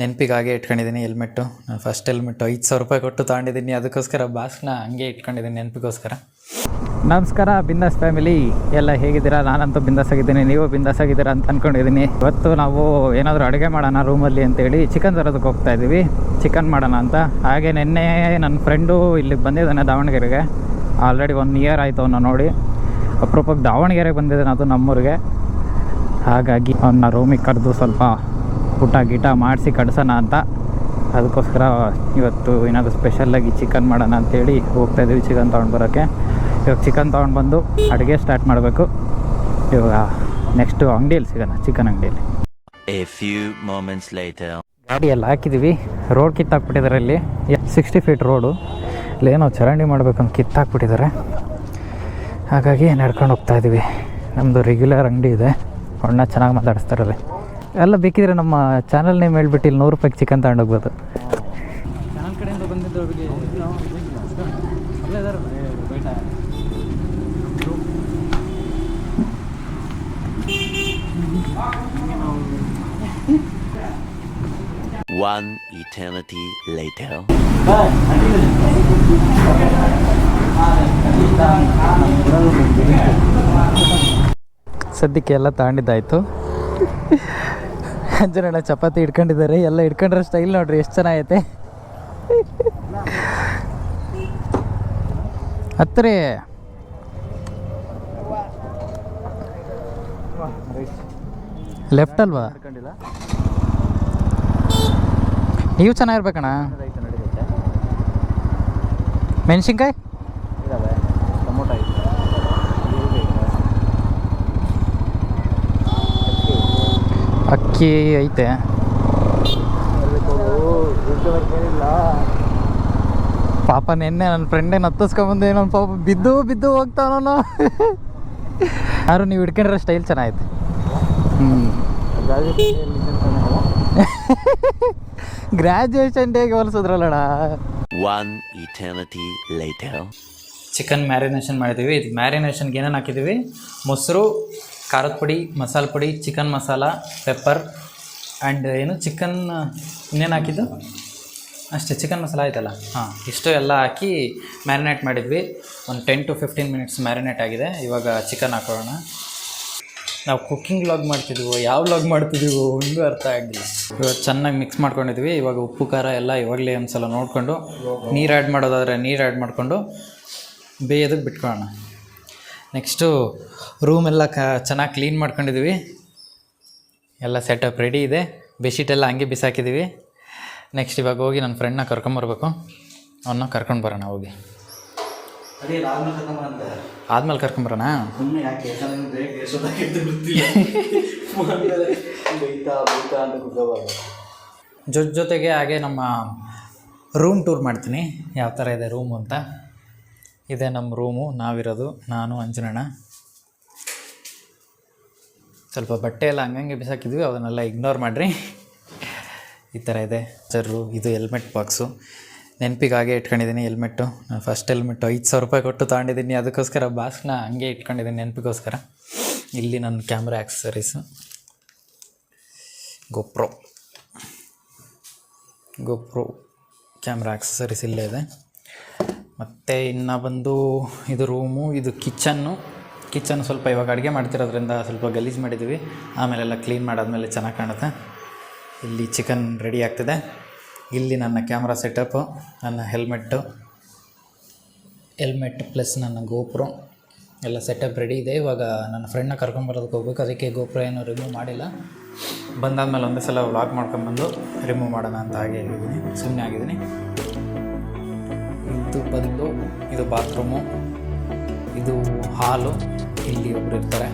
ನೆನಪಿಗೆ ಇಟ್ಕೊಂಡಿದ್ದೀನಿ ಹೆಲ್ಮೆಟ್ಟು. ನಾನು ಫಸ್ಟ್ ಹೆಲ್ಮೆಟ್ಟು ಐದು ಸಾವಿರ ರೂಪಾಯಿ ಕೊಟ್ಟು ತಗೊಂಡಿದ್ದೀನಿ. ಅದಕ್ಕೋಸ್ಕರ ಬಾಸ್ನ ಹಂಗೆ ಇಟ್ಕೊಂಡಿದ್ದೀನಿ ನೆನಪಿಗೋಸ್ಕರ. ನಮಸ್ಕಾರ, ಬಿಂದಾಸ್ ಫ್ಯಾಮಿಲಿ ಎಲ್ಲ ಹೇಗಿದ್ದೀರಾ? ನಾನಂತೂ ಬಿಂದಾಸ್ ಆಗಿದ್ದೀನಿ. ನೀವು ಬಿಂದಾಸ್ ಆಗಿದ್ದೀರಾ ಅಂತ ಅಂದ್ಕೊಂಡಿದ್ದೀನಿ ಇವತ್ತು ನಾವು ಏನಾದರೂ ಅಡುಗೆ ಮಾಡೋಣ ರೂಮಲ್ಲಿ ಅಂತೇಳಿ ಚಿಕನ್ ತರೋದಕ್ಕೆ ಹೋಗ್ತಾ ಇದ್ದೀವಿ. ಚಿಕನ್ ಮಾಡೋಣ ಅಂತ. ಹಾಗೆ ನಿನ್ನೆ ನನ್ನ ಫ್ರೆಂಡು ಇಲ್ಲಿಗೆ ಬಂದಿದ್ದಾನೆ ದಾವಣಗೆರೆಗೆ. ಆಲ್ರೆಡಿ ಒನ್ ಇಯರ್ ಆಯಿತು ಅವನ್ನ ನೋಡಿ. ಅಪರೂಪಕ್ಕೆ ದಾವಣಗೆರೆಗೆ ಬಂದಿದ್ದಾನೆ ಅದು ನಮ್ಮೂರಿಗೆ. ಹಾಗಾಗಿ ಅವನ್ನ ರೂಮಿಗೆ ಕರೆದು ಸ್ವಲ್ಪ ಊಟ ಗೀಟ ಮಾಡಿಸಿ ಕಡಿಸೋಣ ಅಂತ. ಅದಕ್ಕೋಸ್ಕರ ಇವತ್ತು ಏನಾದರೂ ಸ್ಪೆಷಲ್ಲಾಗಿ ಚಿಕನ್ ಮಾಡೋಣ ಅಂತೇಳಿ ಹೋಗ್ತಾ ಇದ್ದೀವಿ ಚಿಕನ್ ತೊಗೊಂಡು ಬರೋಕ್ಕೆ ಇವಾಗ ಚಿಕನ್ ತೊಗೊಂಡು ಬಂದು ಅಡುಗೆ ಸ್ಟಾರ್ಟ್ ಮಾಡಬೇಕು. ಇವಾಗ ನೆಕ್ಸ್ಟು ಅಂಗಡಿಯಲ್ಲಿ ಸಿಗೋಣ ಚಿಕನ್ ಅಂಗಡಿಯಲ್ಲಿ. ಎ ಫ್ಯೂ ಮೊಮೆಂಟ್ಸ್ ಲೈಟ್ ಗಾಡಿ ಎಲ್ಲ ಹಾಕಿದ್ದೀವಿ ರೋಡ್ ಕಿತ್ತಾಕ್ಬಿಟ್ಟಿದ್ದಾರೆ ಇಲ್ಲಿ ಸಿಕ್ಸ್ಟಿ ಫೀಟ್ ರೋಡು ಇಲ್ಲೇನೋ ಚರಂಡಿ ಮಾಡ್ಬೇಕಂತ ಕಿತ್ತಾಕ್ಬಿಟ್ಟಿದ್ದಾರೆ ಹಾಗಾಗಿ ನಡ್ಕೊಂಡು ಹೋಗ್ತಾ ಇದ್ದೀವಿ ನಮ್ಮದು ರೆಗ್ಯುಲರ್ ಅಂಗಡಿ ಇದೆ. ಅಣ್ಣ ಚೆನ್ನಾಗಿ ಮಾತಾಡಿಸ್ತಾರಲ್ಲಿ ಎಲ್ಲ ಬೇಕಿದ್ರೆ ನಮ್ಮ ಚಾನಲ್ ನೇಮ್ ಹೇಳ್ಬಿಟ್ಟು ಇಲ್ಲಿ ನೂರು ರೂಪಾಯಿ ಚಿಕನ್ ತಗೊಂಡೋಗ್ಬೋದು ಚಾನಲ್ ಕಡೆಯಿಂದ ಬಂದಿದ್ದವ್ರಿಗೆ One eternity later. ಸದ್ಯಕ್ಕೆ ಎಲ್ಲ ತಗೊಂಡಿದ್ದಾಯ್ತು ಅಂಜನಣ್ಣ ಚಪಾತಿ ಇಟ್ಕೊಂಡಿದ್ದಾರೆ ಎಲ್ಲ ಇಟ್ಕೊಂಡ್ರೆ ಸ್ಟೈಲ್ ನೋಡ್ರಿ ಎಷ್ಟು ಚೆನ್ನಾಗೈತೆ. ಹತ್ತಿರ. ಲೆಫ್ಟ್ ಅಲ್ವಾ? ನೀವು ಚೆನ್ನಾಗಿರ್ಬೇಕಣ್ಣ. ಮೆಣಸಿನ್ಕಾಯಿ? ಅಕ್ಕಿ ಐತೆ. ಪಾಪ ನಿನ್ನೆ ನನ್ನ ಫ್ರೆಂಡೇನು ಹತ್ತಿಸ್ಕೊಂಬಂದೆ ನನ್ನ ಪಾಪ ಬಿದ್ದು ಬಿದ್ದು ಹೋಗ್ತಾವನು ಯಾರು ನೀವು ಹಿಡ್ಕೊಂಡ್ರೆ ಸ್ಟೈಲ್ ಚೆನ್ನಾಗೈತೆ. ಹ್ಞೂ ಗ್ರ್ಯಾಜುಯೇಷನ್ ಡೇಗೆ ಹೋಲಿಸಿದ್ರಲ್ಲಣ one eternity later. Chicken marination ಮಾಡಿದ್ದೀವಿ ಇದು ಮ್ಯಾರಿನೇಷನ್ಗೆ ಏನೇನು ಹಾಕಿದ್ದೀವಿ ಮೊಸರು ಖಾರದ ಪುಡಿ, ಮಸಾಲೆ ಪುಡಿ ಚಿಕನ್ ಮಸಾಲ ಪೆಪ್ಪರ್ ಆ್ಯಂಡ್ ಏನು ಚಿಕನ್ ಇನ್ನೇನು ಹಾಕಿದ್ದು? ಅಷ್ಟೇ ಚಿಕನ್ ಮಸಾಲ ಆಯ್ತಲ್ಲ? ಹಾಂ, ಇಷ್ಟು ಎಲ್ಲ ಹಾಕಿ ಮ್ಯಾರಿನೇಟ್ ಮಾಡಿದ್ವಿ. ಒಂದು ten to fifteen minutes marinate ಆಗಿದೆ. ಇವಾಗ ಚಿಕನ್ ಹಾಕೋಣ. ನಾವು ಕುಕ್ಕಿಂಗ್ ಲಾಗ್ ಮಾಡ್ತಿದ್ವು, ಯಾವ ಲಾಗ್ ಮಾಡ್ತಿದ್ದೀವೋ ಒಂದು ಅರ್ಥ ಆಗಿಲ್ಲ ಇವಾಗ ಚೆನ್ನಾಗಿ ಮಿಕ್ಸ್ ಮಾಡ್ಕೊಂಡಿದ್ವಿ. ಇವಾಗ ಉಪ್ಪು, ಖಾರ ಎಲ್ಲ ಇವಾಗಲೇ ಒಂದು ಸಲ ನೋಡಿಕೊಂಡು ನೀರು ಆ್ಯಡ್ ಮಾಡೋದಾದರೆ ನೀರು ಆ್ಯಡ್ ಮಾಡಿಕೊಂಡು ಬೇಯೋದಕ್ಕೆ ಬಿಟ್ಕೊಳ್ಳೋಣ ನೆಕ್ಸ್ಟು ರೂಮೆಲ್ಲ ಕ ಚೆನ್ನಾಗಿ ಕ್ಲೀನ್ ಮಾಡ್ಕೊಂಡಿದ್ದೀವಿ ಎಲ್ಲ ಸೆಟಪ್ ರೆಡಿ ಇದೆ. ಬೆಡ್ಶೀಟ್ ಎಲ್ಲ ಹಂಗೆ ಬಿಸಾಕಿದ್ದೀವಿ ನೆಕ್ಸ್ಟ್ ಇವಾಗ ಹೋಗಿ ನನ್ನ ಫ್ರೆಂಡ್ನ ಕರ್ಕೊಂಬರ್ಬೇಕು ಅವನ್ನ ಕರ್ಕೊಂಡು ಬರೋಣ ಹೋಗಿ. ಆದ್ಮೇಲೆ ಕರ್ಕೊಂಬರೋಣ ಜೊತೆ ಜೊತೆಗೆ ಹಾಗೆ ನಮ್ಮ ರೂಮ್ ಟೂರ್ ಮಾಡ್ತೀನಿ. ಯಾವ ಥರ ಇದೆ ರೂಮು ಅಂತ. ಇದೆ ನಮ್ಮ ರೂಮು, ನಾವಿರೋದು, ನಾನು, ಅಂಜನಣ್ಣ. ಸ್ವಲ್ಪ ಬಟ್ಟೆ ಎಲ್ಲ ಹಂಗಂಗೆ ಬಿಸಾಕಿದ್ವಿ, ಅದನ್ನೆಲ್ಲ ಇಗ್ನೋರ್ ಮಾಡಿರಿ. ಈ ಥರ ಇದೆ. ಜರ್ರು ಇದು ಹೆಲ್ಮೆಟ್ ಬಾಕ್ಸು ನೆನಪಿಗೆ ಇಟ್ಕೊಂಡಿದ್ದೀನಿ ಹೆಲ್ಮೆಟ್ಟು ನಾನು ಫಸ್ಟ್ ಹೆಲ್ಮೆಟ್ಟು ಐದು ಸಾವಿರ ರೂಪಾಯಿ ಕೊಟ್ಟು ತೊಗೊಂಡಿದ್ದೀನಿ, ಅದಕ್ಕೋಸ್ಕರ ಬಾಸ್ನ ಹಂಗೆ ಇಟ್ಕೊಂಡಿದ್ದೀನಿ ನೆನಪಿಗೋಸ್ಕರ. ಇಲ್ಲಿ ನನ್ನ camera accessories GoPro GoPro camera accessories ಇಲ್ಲೇ ಇದೆ. ಮತ್ತು ಇನ್ನು ಬಂದು ಇದು ರೂಮು, ಇದು ಕಿಚನ್ನು. ಕಿಚನ್ ಸ್ವಲ್ಪ ಇವಾಗ ಅಡುಗೆ ಮಾಡ್ತಿರೋದ್ರಿಂದ ಸ್ವಲ್ಪ ಗಲೀಜು ಮಾಡಿದ್ದೀವಿ. ಆಮೇಲೆಲ್ಲ ಕ್ಲೀನ್ ಮಾಡಾದ್ಮೇಲೆ ಚೆನ್ನಾಗಿ ಕಾಣುತ್ತೆ. ಇಲ್ಲಿ ಚಿಕನ್ ರೆಡಿ ಆಗ್ತಿದೆ. ಇಲ್ಲಿ ನನ್ನ ಕ್ಯಾಮ್ರಾ ಸೆಟಪ್ಪು ನನ್ನ ಹೆಲ್ಮೆಟ್ಟು, ಹೆಲ್ಮೆಟ್ ಪ್ಲಸ್ ನನ್ನ ಗೋಪ್ರೋ. ಎಲ್ಲ ಸೆಟಪ್ ರೆಡಿ ಇದೆ. ಇವಾಗ ನನ್ನ ಫ್ರೆಂಡ್ನ ಕರ್ಕೊಂಬರೋದಕ್ಕೆ ಹೋಗ್ಬೇಕು. ಅದಕ್ಕೆ ಗೋಪ್ರೋ ಏನು ರಿಮೂವ್ ಮಾಡಿಲ್ಲ. ಬಂದಾದಮೇಲೆ ಒಂದೇ ಸಲ ವ್ಲಾಗ್ ಮಾಡ್ಕೊಂಬಂದು ರಿಮೂವ್ ಮಾಡೋಣ ಅಂತ ಹಾಗೆ ಹೇಳಿದ್ದೀನಿ. ಸುಮ್ಮನೆ ಆಗಿದ್ದೀನಿ. ಇದು ಬಂದು ಇದು ಬಾತ್ರೂಮು ಇದು ಹಾಲು ಇಲ್ಲಿ ಒಬ್ರು ಇರ್ತಾರೆ.